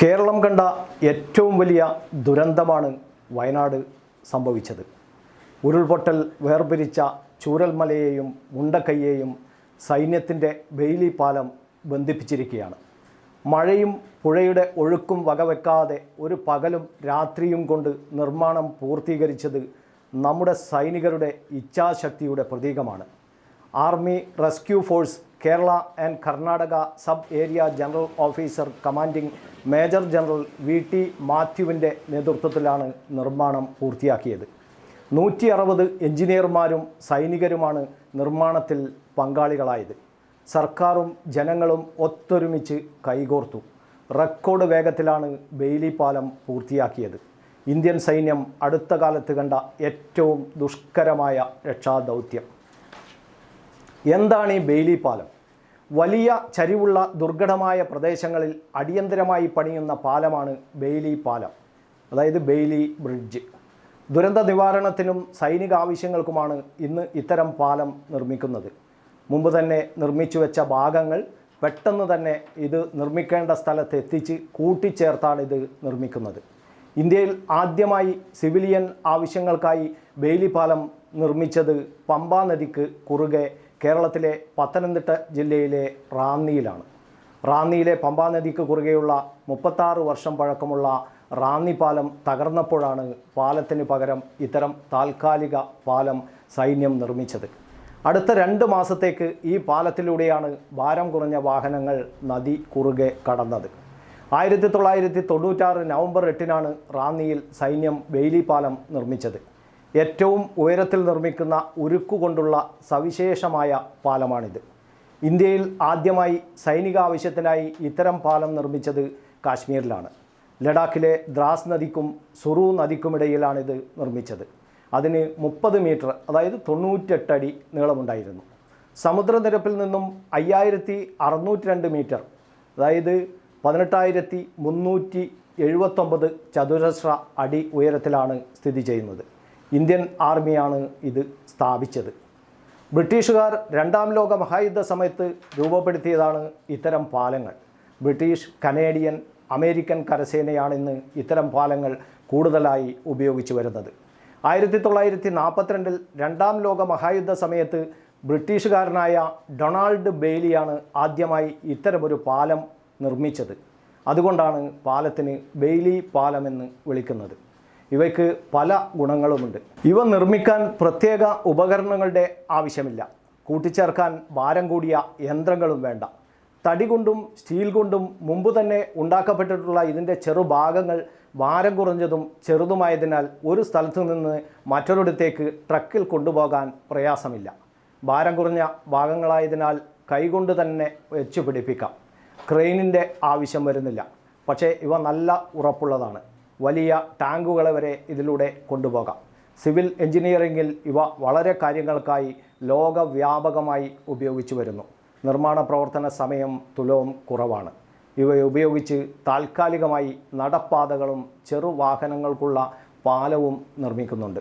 കേരളം കണ്ട ഏറ്റവും വലിയ ദുരന്തമാണ് വയനാട് സംഭവിച്ചത്. ഉരുൾപൊട്ടൽ വേർപിരിച്ച ചൂരൽമലയെയും മുണ്ടക്കയ്യേയും സൈന്യത്തിന്റെ ബെയിലി പാലം ബന്ധിപ്പിച്ചിരിക്കുകയാണ്. മഴയും പുഴയുടെ ഒഴുക്കും വകവെക്കാതെ ഒരു പകലും രാത്രിയും കൊണ്ട് നിർമ്മാണം പൂർത്തീകരിച്ചത് നമ്മുടെ സൈനികരുടെ ഇച്ഛാശക്തിയുടെ പ്രതീകമാണ്. Army rescue force Kerala and Karnataka sub area general officer commanding major general V T മാത്യുവിന്റെ നേതൃത്വത്തിലാണ് നിർമ്മാണം പൂർത്തിയാക്കിയത്. നൂറ്റി അറുപത് എഞ്ചിനീയർമാരും സൈനികരുമാണ് നിർമ്മാണത്തിൽ പങ്കാളികളായത്. സർക്കാരും ജനങ്ങളും ഒത്തൊരുമിച്ച് കൈകോർത്തു. റെക്കോർഡ് വേഗത്തിലാണ് ബെയിലി പാലം പൂർത്തിയാക്കിയത്. ഇന്ത്യൻ സൈന്യം അടുത്ത കാലത്ത് കണ്ട ഏറ്റവും ദുഷ്കരമായ രക്ഷാദൗത്യം. എന്താണ് ഈ ബെയിലി പാലം? വലിയ ചരിവുള്ള ദുർഘടമായ പ്രദേശങ്ങളിൽ അടിയന്തരമായി പണിയുന്ന പാലമാണ് ബെയിലി പാലം. അതായത് ബെയിലി ബ്രിഡ്ജ്. ദുരന്ത നിവാരണത്തിനും സൈനിക ആവശ്യങ്ങൾക്കുമാണ് ഇന്ന് ഇത്തരം പാലം നിർമ്മിക്കുന്നത്. മുമ്പ് തന്നെ നിർമ്മിച്ചു വെച്ച ഭാഗങ്ങൾ പെട്ടെന്ന് തന്നെ ഇത് നിർമ്മിക്കേണ്ട സ്ഥലത്ത് എത്തിച്ച് കൂട്ടിച്ചേർത്താണ് ഇത് നിർമ്മിക്കുന്നത്. ഇന്ത്യയിൽ ആദ്യമായി സിവിലിയൻ ആവശ്യങ്ങൾക്കായി ബെയിലി പാലം നിർമ്മിച്ചത് പമ്പാ നദിക്ക് കുറുകെ കേരളത്തിലെ പത്തനംതിട്ട ജില്ലയിലെ റാന്നിയിലാണ്. റാന്നിയിലെ പമ്പാ നദിക്ക് കുറുകെയുള്ള മുപ്പത്താറ് വർഷം പഴക്കമുള്ള റാന്നി പാലം തകർന്നപ്പോഴാണ് പാലത്തിന് പകരം ഇത്തരം താൽക്കാലിക പാലം സൈന്യം നിർമ്മിച്ചത്. അടുത്ത രണ്ട് മാസത്തേക്ക് ഈ പാലത്തിലൂടെയാണ് ഭാരം കുറഞ്ഞ വാഹനങ്ങൾ നദി കുറുകെ കടന്നത്. ആയിരത്തി തൊള്ളായിരത്തി തൊണ്ണൂറ്റാറ് നവംബർ എട്ടിനാണ് റാന്നിയിൽ സൈന്യം വെയിലി പാലം നിർമ്മിച്ചത്. ഏറ്റവും ഉയരത്തിൽ നിർമ്മിക്കുന്ന ഉരുക്കുകൊണ്ടുള്ള സവിശേഷമായ പാലമാണിത്. ഇന്ത്യയിൽ ആദ്യമായി സൈനിക ആവശ്യത്തിനായി ഇത്തരം പാലം നിർമ്മിച്ചത് കാശ്മീരിലാണ്. ലഡാക്കിലെ ദ്രാസ് നദിക്കും സുറു നദിക്കുമിടയിലാണിത് നിർമ്മിച്ചത്. അതിന് മുപ്പത് മീറ്റർ അതായത് തൊണ്ണൂറ്റെട്ട് അടി നീളമുണ്ടായിരുന്നു. സമുദ്രനിരപ്പിൽ നിന്നും അയ്യായിരത്തി അറുന്നൂറ്റി രണ്ട് മീറ്റർ അതായത് പതിനെട്ടായിരത്തി മുന്നൂറ്റി എഴുപത്തൊമ്പത് ചതുരശ്ര അടി ഉയരത്തിലാണ് സ്ഥിതി ചെയ്യുന്നത്. ഇന്ത്യൻ ആർമിയാണ് ഇത് സ്ഥാപിച്ചത്. ബ്രിട്ടീഷുകാർ രണ്ടാം ലോക മഹായുദ്ധ സമയത്ത് രൂപപ്പെടുത്തിയതാണ് ഇത്തരം പാലങ്ങൾ. ബ്രിട്ടീഷ് കനേഡിയൻ അമേരിക്കൻ കരസേനയാണിന്ന് ഇത്തരം പാലങ്ങൾ കൂടുതലായി ഉപയോഗിച്ചു വരുന്നത്. ആയിരത്തി തൊള്ളായിരത്തി നാൽപ്പത്തിരണ്ടിൽ രണ്ടാം ലോക മഹായുദ്ധ സമയത്ത് ബ്രിട്ടീഷുകാരനായ ഡൊണാൾഡ് ബെയ്ലിയാണ് ആദ്യമായി ഇത്തരമൊരു പാലം നിർമ്മിച്ചത്. അതുകൊണ്ടാണ് പാലത്തിന് ബെയ്ലി പാലമെന്ന് വിളിക്കുന്നത്. ഇവയ്ക്ക് പല ഗുണങ്ങളുമുണ്ട്. ഇവ നിർമ്മിക്കാൻ പ്രത്യേക ഉപകരണങ്ങളുടെ ആവശ്യമില്ല. കൂട്ടിച്ചേർക്കാൻ ഭാരം കൂടിയ യന്ത്രങ്ങളും വേണ്ട. തടി കൊണ്ടും സ്റ്റീൽ കൊണ്ടും മുമ്പ് തന്നെ ഉണ്ടാക്കപ്പെട്ടിട്ടുള്ള ഇതിന്റെ ചെറുഭാഗങ്ങൾ ഭാരം കുറഞ്ഞതും ചെറുതുമായതിനാൽ ഒരു സ്ഥലത്തു നിന്ന് മറ്റൊരിടത്തേക്ക് ട്രക്കിൽ കൊണ്ടുപോകാൻ പ്രയാസമില്ല. ഭാരം കുറഞ്ഞ ഭാഗങ്ങളായതിനാൽ കൈകൊണ്ട് തന്നെ വെച്ച് പിടിപ്പിക്കാം. ക്രെയിനിന്റെ ആവശ്യം വരുന്നില്ല. പക്ഷേ ഇവ നല്ല ഉറപ്പുള്ളതാണ്. വലിയ ടാങ്കുകളെ വരെ ഇതിലൂടെ കൊണ്ടുപോകാം. സിവിൽ എഞ്ചിനീയറിംഗിൽ ഇവ വളരെ കാര്യങ്ങൾക്കായി ലോകവ്യാപകമായി ഉപയോഗിച്ചു വരുന്നു. നിർമ്മാണ പ്രവർത്തന സമയം തുലവും കുറവാണ്. ഇവ ഉപയോഗിച്ച് താൽക്കാലികമായി നടപ്പാതകളും ചെറുവാഹനങ്ങൾക്കുള്ള പാലവും നിർമ്മിക്കുന്നുണ്ട്.